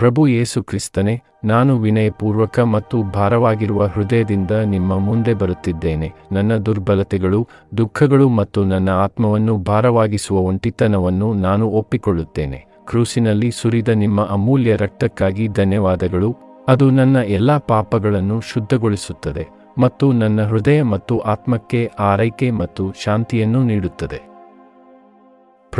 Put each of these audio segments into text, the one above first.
ಪ್ರಭು ಯೇಸು ಕ್ರಿಸ್ತನೇ, ನಾನು ವಿನಯಪೂರ್ವಕ ಮತ್ತು ಭಾರವಾಗಿರುವ ಹೃದಯದಿಂದ ನಿಮ್ಮ ಮುಂದೆ ಬರುತ್ತಿದ್ದೇನೆ. ನನ್ನ ದುರ್ಬಲತೆಗಳು, ದುಃಖಗಳು ಮತ್ತು ನನ್ನ ಆತ್ಮವನ್ನು ಭಾರವಾಗಿಸುವ ಒಂಟಿತನವನ್ನು ನಾನು ಒಪ್ಪಿಕೊಳ್ಳುತ್ತೇನೆ. ಕ್ರೂಸಿನಲ್ಲಿ ಸುರಿದ ನಿಮ್ಮ ಅಮೂಲ್ಯ ರಕ್ತಕ್ಕಾಗಿ ಧನ್ಯವಾದಗಳು. ಅದು ನನ್ನ ಎಲ್ಲಾ ಪಾಪಗಳನ್ನು ಶುದ್ಧಗೊಳಿಸುತ್ತದೆ ಮತ್ತು ನನ್ನ ಹೃದಯ ಮತ್ತು ಆತ್ಮಕ್ಕೆ ಆರೈಕೆ ಮತ್ತು ಶಾಂತಿಯನ್ನು ನೀಡುತ್ತದೆ.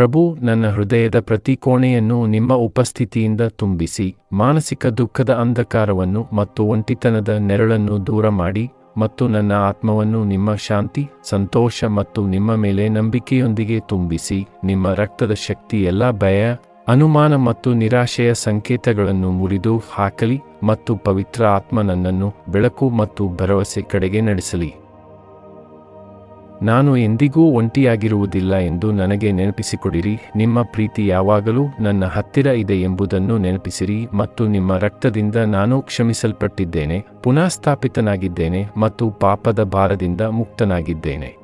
ಪ್ರಭು, ನನ್ನ ಹೃದಯದ ಪ್ರತಿ ಕೋಣೆಯನ್ನು ನಿಮ್ಮ ಉಪಸ್ಥಿತಿಯಿಂದ ತುಂಬಿಸಿ, ಮಾನಸಿಕ ದುಃಖದ ಅಂಧಕಾರವನ್ನು ಮತ್ತು ಒಂಟಿತನದ ನೆರಳನ್ನು ದೂರ ಮಾಡಿ ಮತ್ತು ನನ್ನ ಆತ್ಮವನ್ನು ನಿಮ್ಮ ಶಾಂತಿ, ಸಂತೋಷ ಮತ್ತು ನಿಮ್ಮ ಮೇಲೆ ನಂಬಿಕೆಯೊಂದಿಗೆ ತುಂಬಿಸಿ, ನಿಮ್ಮ ರಕ್ತದ ಶಕ್ತಿ ಎಲ್ಲ ಭಯ, ಅನುಮಾನ ಮತ್ತು ನಿರಾಶೆಯ ಸಂಕೇತಗಳನ್ನು ಮುರಿದು ಹಾಕಲಿ ಮತ್ತು ಪವಿತ್ರ ಆತ್ಮ ನನ್ನನ್ನು ಬೆಳಕು ಮತ್ತು ಭರವಸೆ ಕಡೆಗೆ ನಡೆಸಲಿ. ನಾನು ಎಂದಿಗೂ ಒಂಟಿಯಾಗಿರುವುದಿಲ್ಲ ಎಂದು ನನಗೆ ನೆನಪಿಸಿಕೊಡಿರಿ. ನಿಮ್ಮ ಪ್ರೀತಿ ಯಾವಾಗಲೂ ನನ್ನ ಹತ್ತಿರ ಇದೆ ಎಂಬುದನ್ನು ನೆನಪಿಸಿರಿ ಮತ್ತು ನಿಮ್ಮ ರಕ್ತದಿಂದ ನಾನು ಕ್ಷಮಿಸಲ್ಪಟ್ಟಿದ್ದೇನೆ, ಪುನಃಸ್ಥಾಪಿತನಾಗಿದ್ದೇನೆ ಮತ್ತು ಪಾಪದ ಭಾರದಿಂದ ಮುಕ್ತನಾಗಿದ್ದೇನೆ.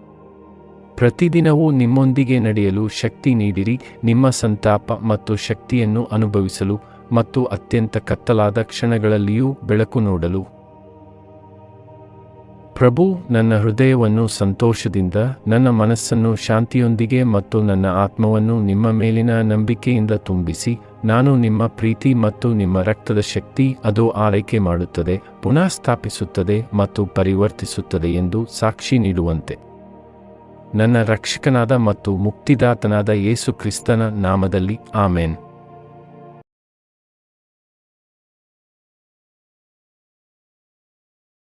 ಪ್ರತಿದಿನವೂ ನಿಮ್ಮೊಂದಿಗೆ ನಡೆಯಲು ಶಕ್ತಿ ನೀಡಿರಿ. ನಿಮ್ಮ ಸಂತಾಪ ಮತ್ತು ಶಕ್ತಿಯನ್ನು ಅನುಭವಿಸಲು ಮತ್ತು ಅತ್ಯಂತ ಕತ್ತಲಾದ ಕ್ಷಣಗಳಲ್ಲಿಯೂ ಬೆಳಕು ನೋಡಲು. ಪ್ರಭು, ನನ್ನ ಹೃದಯವನ್ನು ಸಂತೋಷದಿಂದ, ನನ್ನ ಮನಸ್ಸನ್ನು ಶಾಂತಿಯೊಂದಿಗೆ ಮತ್ತು ನನ್ನ ಆತ್ಮವನ್ನು ನಿಮ್ಮ ಮೇಲಿನ ನಂಬಿಕೆಯಿಂದ ತುಂಬಿಸಿ, ನಾನು ನಿಮ್ಮ ಪ್ರೀತಿ ಮತ್ತು ನಿಮ್ಮ ರಕ್ತದ ಶಕ್ತಿ ಅದು ಆರೈಕೆ ಮಾಡುತ್ತದೆ, ಪುನಃ ಸ್ಥಾಪಿಸುತ್ತದೆ ಮತ್ತು ಪರಿವರ್ತಿಸುತ್ತದೆ ಎಂದು ಸಾಕ್ಷಿ ನೀಡುವಂತೆ. ನನ್ನ ರಕ್ಷಕನಾದ ಮತ್ತು ಮುಕ್ತಿದಾತನಾದ ಯೇಸು ಕ್ರಿಸ್ತನ ನಾಮದಲ್ಲಿ, ಆಮೇನ್.